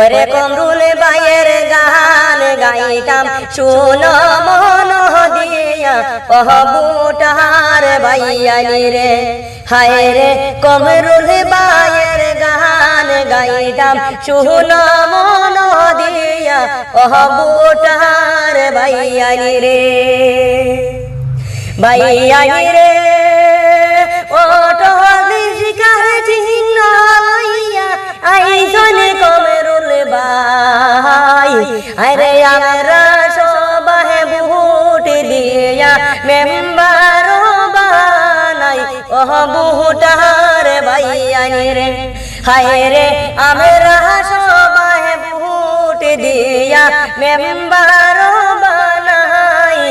ওরে কমরুল বাইয়ের গান গাইতাম, শুনো মন দিয়া। ওহ বুটার বাইয়ানি রে, হায় রে কমরুল বাইয়ের গান গাইতাম, শুনো মন দিয়া। ওহ বুটার বাইয়ানি রে বাইয়ানি রে। আরে আমরা দিয়া মেম্বার বানাই। ওহ বুটার বাইয়ানি রে হায় রে, আমরা সবাহে বুট দিয়া মেম্বার বানাই।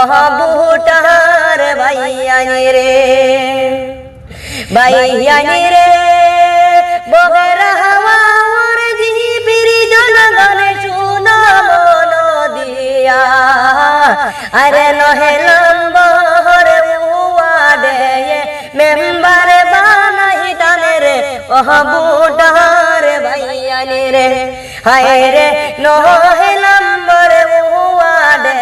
ওহ বুটার রে রে বগরা আরে নহে লম্বর উয়াডে মেম্বার বানাই টানে রে ওহ বুটার বাইয়ানি রে হায় রে নহে লম্বর উয়াডে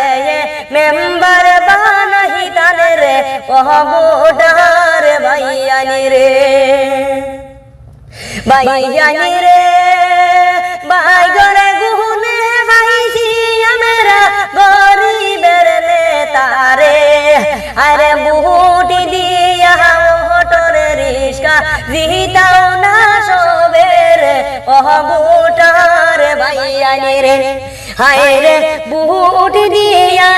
মেম্বার বানাই টানে রে ওহ বুটার বাইয়ানি রে বাইয়ানি রে আরে বুটি দিয়া ওটর রিস্কা জিতাও না সবের ওহ বুটার বাইয়ানি রে। হায় রে বুট দিয়া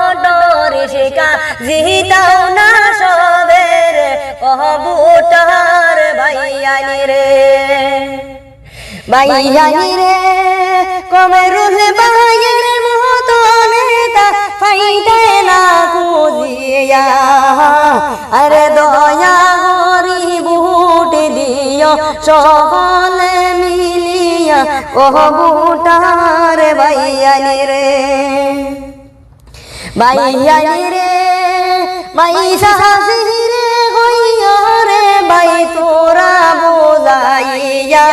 ওটর রিস্কা জিতাও না সবের ওহ বুটার বাইয়ানি রে। বাইয়ানি রে কমরুল সকলে মিলিয়া ওহ বুটার বাইয়ানি রে। বাইয়ানি রে বাই সাহসি রে হইয়া রে বাই তোরা বোঝাইয়া।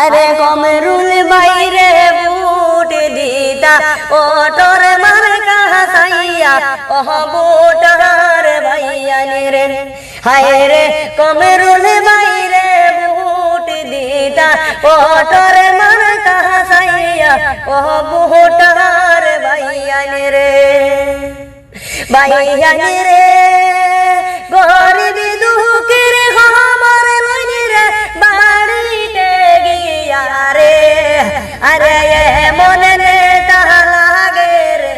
আরে কমরুল বাইরে বুট দিতা ওটর মার কাহাইয়া ওহ বুটার বাইয়ানি রে। হায় রে কমরুল বাইরে ওটর মার কাহাইয়া ওহ বুটার বাইয়ানি রে। বাইয়ানি রে দুঃখের রে, বাড়িতে গিয়া রে। আরে মনে নেতা লাগে রে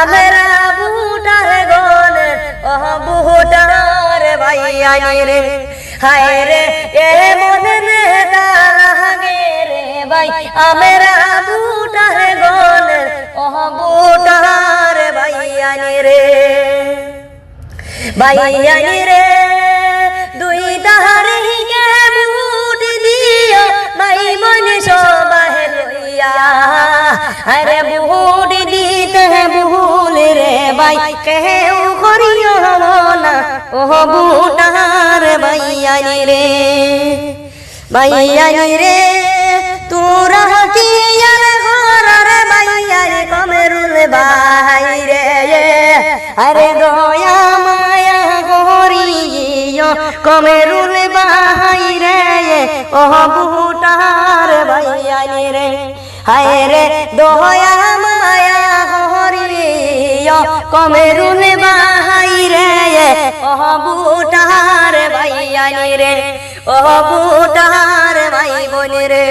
আমরা বুটার গন ও বুটার বাইয়ানি রে। হায় রে এ মনে ভাই, আমরা বুটার গন ও বুটার বাইয়ানি রে। বাইয়ানি রে, দুই তাহারে কে বুট দিও মাই মন সবাহে লইয়া। আরে বুট দিতে ভুল রে বাই কেউ করিও না। ও বুটার বাইয়ানি রে। বাইয়ানি রে। তোরা কি ঘরের বাইয়ানি কমেরুল বাই রে? আরে দয়া মায়া করিও কমেরুল বাই রে। ও বুটার বাইয়ানি রে। হায় রে দয়া মায়া করিও কমেরুল বাই রে। ও বুটার বাইয়ানি রে। ও বুটার ভাই বোন রে